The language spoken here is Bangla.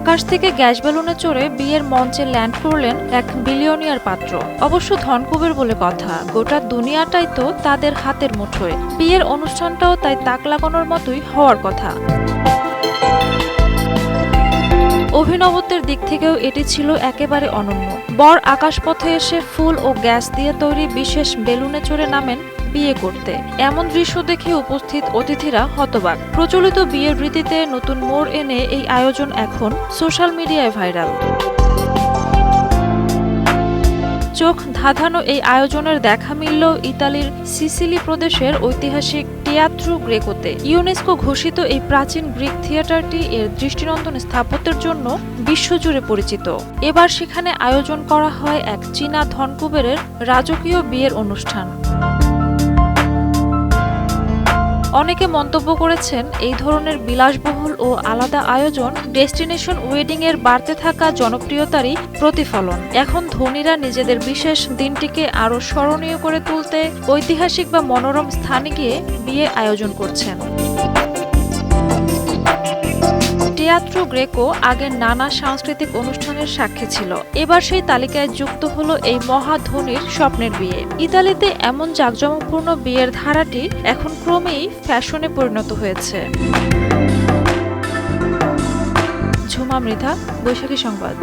আকাশ থেকে গ্যাস বেলুনে চড়ে বিয়ের মঞ্চে ল্যান্ড করলেন এক বিলিয়নিয়ার পাত্র। অবশ্য ধনকুবের বলে কথা, গোটা দুনিয়াটাই তো তাদের হাতের মুঠোয়। বিয়ের অনুষ্ঠানটাও তাই তাক লাগানোর মতোই হওয়ার কথা। অভিনবত্বের দিক থেকেও এটি ছিল একেবারে অনন্য। বর আকাশপথে এসে ফুল ও গ্যাস দিয়ে তৈরি বিশেষ বেলুনে চড়ে নামেন বিয়ে করতে। এমন দৃশ্য দেখে উপস্থিত অতিথিরা হতবাক। প্রচলিত বিয়ের রীতিতে নতুন মোড় এনে এই আয়োজন এখন সোশ্যাল মিডিয়ায় ভাইরাল। চোখ ধাঁধানো এই আয়োজনের দেখা মিলল ইতালির সিসিলি প্রদেশের ঐতিহাসিক টিয়াত্রু গ্রেকোতে। ইউনেস্কো ঘোষিত এই প্রাচীন গ্রিক থিয়েটারটি এর দৃষ্টিনন্দন স্থাপত্যের জন্য বিশ্বজুড়ে পরিচিত। এবার সেখানে আয়োজন করা হয় এক চীনা ধনকুবেরের রাজকীয় বিয়ের অনুষ্ঠান। অনেকে মন্তব্য করেছেন, এই ধরনের বিলাসবহুল ও আলাদা আয়োজন ডেস্টিনেশন ওয়েডিং এর বাড়তে থাকা জনপ্রিয়তারই প্রতিফলন। এখন ধনীরা নিজেদের বিশেষ দিনটিকে আরও স্মরণীয় করে তুলতে ঐতিহাসিক বা মনোরম স্থানে গিয়ে বিয়ে আয়োজন করছেন। টিয়াত্রো গ্রেকো আগের নানা সাংস্কৃতিক অনুষ্ঠানের সাক্ষী ছিল। এবার সেই তালিকায় যুক্ত হলো এই মহাধনীর স্বপ্নের বিয়ে। ইতালিতে এমন জাঁকজমকপূর্ণ বিয়ের ধারাটি এখন ক্রমেই ফ্যাশনে পরিণত হয়েছে। ঝুমা মৃধা, বৈশাখী সংবাদ।